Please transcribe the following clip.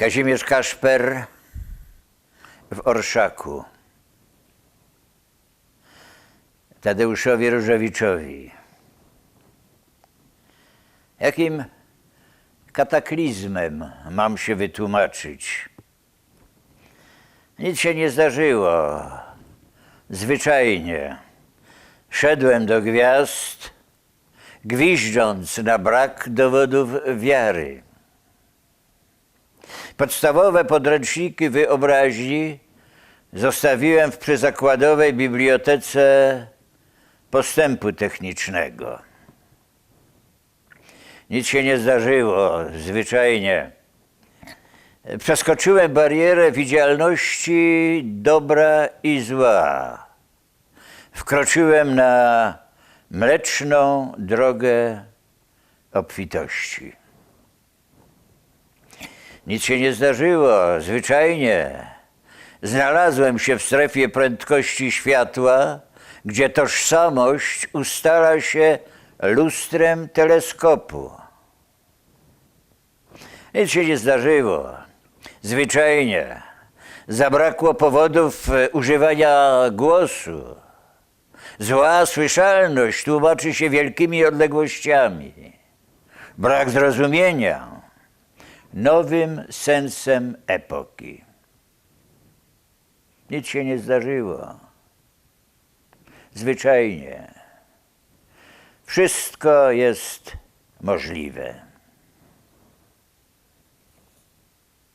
Kazimierz Kaszper w Orszaku. Tadeuszowi Różewiczowi. Jakim kataklizmem mam się wytłumaczyć? Nic się nie zdarzyło. Zwyczajnie. Szedłem do gwiazd, gwiżdżąc na brak dowodów wiary. Podstawowe podręczniki wyobraźni zostawiłem w przyzakładowej bibliotece postępu technicznego. Nic się nie zdarzyło, zwyczajnie. Przeskoczyłem barierę widzialności dobra i zła. Wkroczyłem na mleczną drogę obfitości. Nic się nie zdarzyło, zwyczajnie. Znalazłem się w strefie prędkości światła, gdzie tożsamość ustala się lustrem teleskopu. Nic się nie zdarzyło. Zwyczajnie. Zabrakło powodów e, używania głosu. Zła słyszalność tłumaczy się wielkimi odległościami. Brak zrozumienia nowym sensem epoki. Nic się nie zdarzyło. Zwyczajnie. Wszystko jest możliwe.